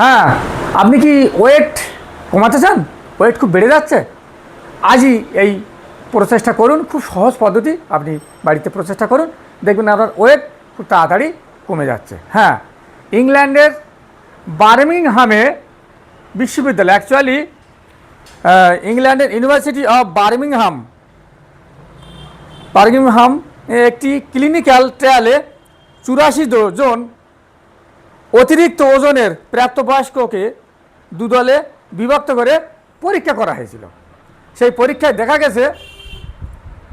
হ্যাঁ আপনি কি ওয়েট কমাতে চান? ওয়েট খুব বেড়ে যাচ্ছে? আজই এই প্রচেষ্টা করুন, খুব সহজ পদ্ধতি, আপনি বাড়িতে প্রচেষ্টা করুন, দেখবেন আপনার ওয়েট খুব তাড়াতাড়ি কমে যাচ্ছে। হ্যাঁ ইংল্যান্ডের বার্মিংহামে বিশ্ববিদ্যালয় অ্যাকচুয়ালি ইংল্যান্ডের ইউনিভার্সিটি অফ বার্মিংহাম বার্মিংহাম একটি ক্লিনিক্যাল ট্রায়ালে চুরাশি জন অতিরিক্ত ওজনের প্রাপ্তবয়স্ককে দুদলে বিভক্ত করে পরীক্ষা করা হয়েছিল। সেই পরীক্ষায় দেখা গেছে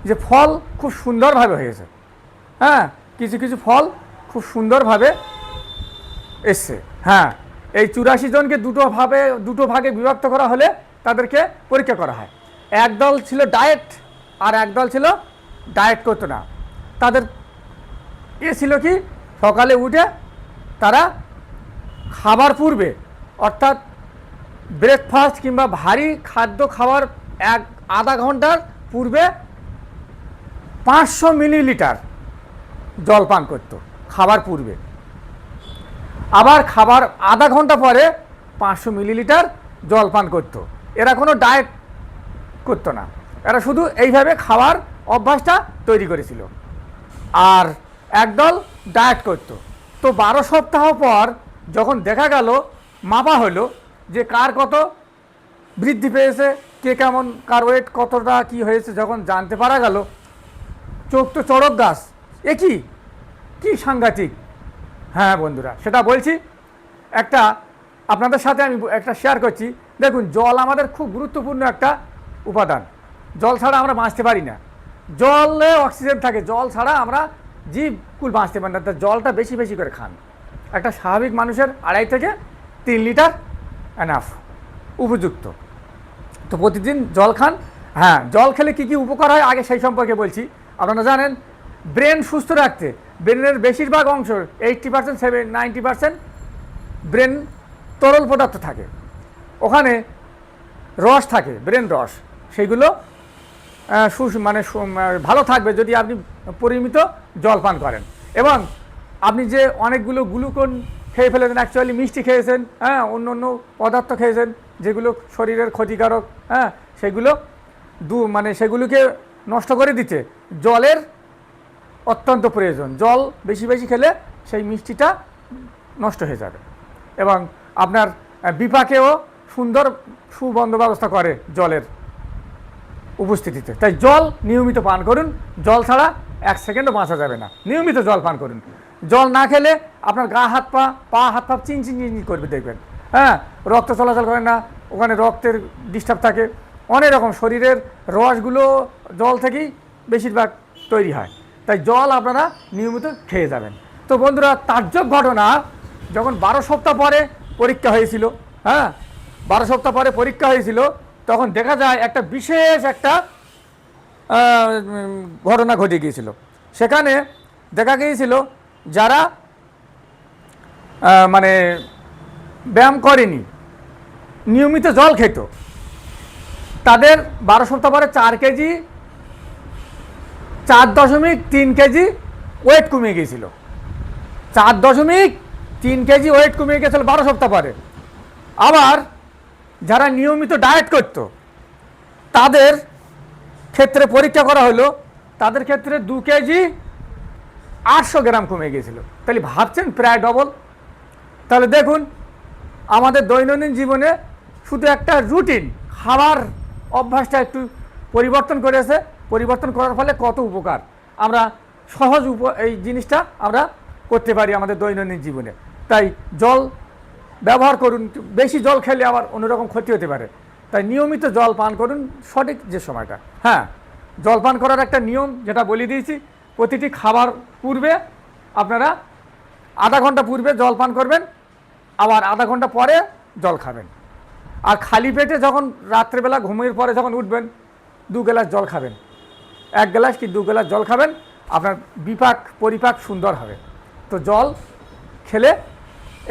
যে ফল খুব সুন্দরভাবে হয়েছে। হ্যাঁ কিছু কিছু ফল খুব সুন্দরভাবে এসছে। হ্যাঁ এই চুরাশি জনকে দুটো ভাবে, দুটো ভাগে বিভক্ত করা হলে তাদেরকে পরীক্ষা করা হয়। এক দল ছিল ডায়েট আর এক দল ছিল ডায়েট করতো না। তাদের এ ছিল কি? সকালে উঠে তারা খাবার পূর্বে, অর্থাৎ ব্রেকফাস্ট কিংবা ভারী খাদ্য খাওয়ার এক আধা ঘণ্টার পূর্বে পাঁচশো মিলিলিটার জল পান করত, খাবার পূর্বে। আবার খাবার আধা ঘণ্টা পরে পাঁচশো মিলিলিটার জল পান করতো। এরা কোনো ডায়েট করতো না। এরা শুধু এইভাবে খাওয়ার অভ্যাসটা তৈরি করেছিল। আর একদল ডায়েট করত। তো বারো সপ্তাহ পর যখন দেখা গেল, মাপা হলো যে কার কত বৃদ্ধি পেয়েছে, কে কেমন, কার ওয়েট কতটা, কি হয়েছে, যখন জানতে পারা গেল, চোখ তো চড়ক গাছ এ কি? কি সাংঘাতিক? হ্যাঁ বন্ধুরা, সেটা বলছি। একটা, আপনাদের সাথে আমি একটা শেয়ার করছি। দেখুন, জল আমাদের খুব গুরুত্বপূর্ণ একটা উপাদান। জল ছাড়া আমরা বাঁচতে পারি না। জলে অক্সিজেন থাকে। জল ছাড়া আমরা জীব কুল বাঁচতে পারি না। জলটা বেশি বেশি করে খান। একটা স্বাভাবিক মানুষের আড়াই থেকে তিন লিটার এনাফ উপযুক্ত। তো প্রতিদিন জল খান। হ্যাঁ জল খেলে কী কী উপকার হয় আগে সেই সম্পর্কে বলছি। আপনারা জানেন ব্রেন সুস্থ রাখতে ব্রেনের বেশিরভাগ অংশ eighty percent seven ninety percent brain তরল পদার্থ থাকে। ওখানে রস থাকে ব্রেন রস। সেইগুলো আহ, সু- মানে ভালো থাকবে যদি আপনি পরিমিত জল পান করেন। এবং আপনি যে অনেকগুলো গ্লুকোন খেয়ে ফেলেছেন অ্যাকচুয়ালি মিষ্টি খেয়েছেন হ্যাঁ অন্য অন্য পদার্থ খেয়েছেন, যেগুলো শরীরের ক্ষতিকারক হ্যাঁ সেগুলো দু মানে সেগুলোকে নষ্ট করে দিতে। জলের অত্যন্ত প্রয়োজন। জল বেশি বেশি খেলে সেই মিষ্টিটা নষ্ট হয়ে যাবে। এবং আপনার বিপাকেও সুন্দর সুবন্ধ ব্যবস্থা করে জলের উপস্থিতিতে। তাই জল নিয়মিত পান করুন। জল ছাড়া এক সেকেন্ডও বাঁচা যাবে না। নিয়মিত জল পান করুন। জল না খেলে আপনার গা হাত পা পা, হাত পা চিন চিন চিন করবে, দেখবেন। হ্যাঁ? রক্ত চলাচল করে না, ওখানে রক্তের ডিস্টার্ব থাকে। অনেক রকম শরীরের রসগুলো জল থেকেই বেশিরভাগ তৈরি হয়। তাই জল আপনারা নিয়মিত খেয়ে যাবেন। তো বন্ধুরা, তাজ্জব ঘটনা, যখন বারো সপ্তাহ পরে পরীক্ষা হয়েছিল হ্যাঁ? বারো সপ্তাহ পরে পরীক্ষা হয়েছিল, তখন দেখা যায় একটা বিশেষ একটা ঘটনা ঘটে গিয়েছিল। সেখানে দেখা গিয়েছিল যারা মানে ব্যায়াম করেনি, নিয়মিত জল খেত, তাদের বারো সপ্তাহ পরে চার কেজি, চার দশমিক তিন কেজি ওয়েট কমে গিয়েছিল। চার দশমিক তিন কেজি ওয়েট কমে গিয়েছিল বারো সপ্তাহ পরে। আবার যারা নিয়মিত ডায়েট করত, তাদের ক্ষেত্রে পরীক্ষা করা হলো, তাদের ক্ষেত্রে দু কেজি আটশো গ্রাম কমে গিয়েছিল। তাহলে ভাবছেন প্রায় ডবল তাহলে দেখুন, আমাদের দৈনন্দিন জীবনে শুধু একটা রুটিন খাবার অভ্যাসটা একটু পরিবর্তন করেছে। পরিবর্তন করার ফলে কত উপকার? আমরা সহজ উপ, এই জিনিসটা আমরা করতে পারি আমাদের দৈনন্দিন জীবনে। তাই জল ব্যবহার করুন বেশি জল খেলে আবার অন্যরকম ক্ষতি হতে পারে। তাই নিয়মিত জল পান করুন সঠিক যে সময়টা। হ্যাঁ জল পান করার একটা নিয়ম যেটা বলে দিয়েছি প্রতিটি খাবার পূর্বে আপনারা আধা ঘণ্টা পূর্বে জল পান করবেন, আবার আধা ঘণ্টা পরে জল খাবেন। আর খালি পেটে যখন রাত্রেবেলা ঘুমের পরে যখন উঠবেন, দু গ্লাস জল খাবেন। এক গ্লাস কি দু গ্লাস জল খাবেন? আপনার বিপাক, পরিপাক সুন্দর হবে। তো জল খেলে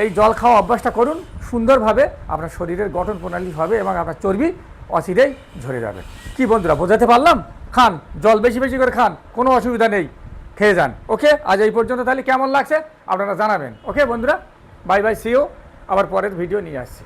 এই জল খাওয়া অভ্যাসটা করুন, সুন্দরভাবে আপনার শরীরের গঠন প্রণালী হবে এবং আপনার চর্বি অচিরেই ঝরে যাবে। কি বন্ধুরা, বোঝাতে পারলাম? খান, জল বেশি বেশি করে খান, কোনো অসুবিধা নেই, খেয়ে যান। ওকে, আজ এই পর্যন্ত তাহলে কেমন লাগছে আপনারা জানাবেন। ওকে বন্ধুরা, বাই বাই সিও আবার পরের ভিডিও নিয়ে আসছি।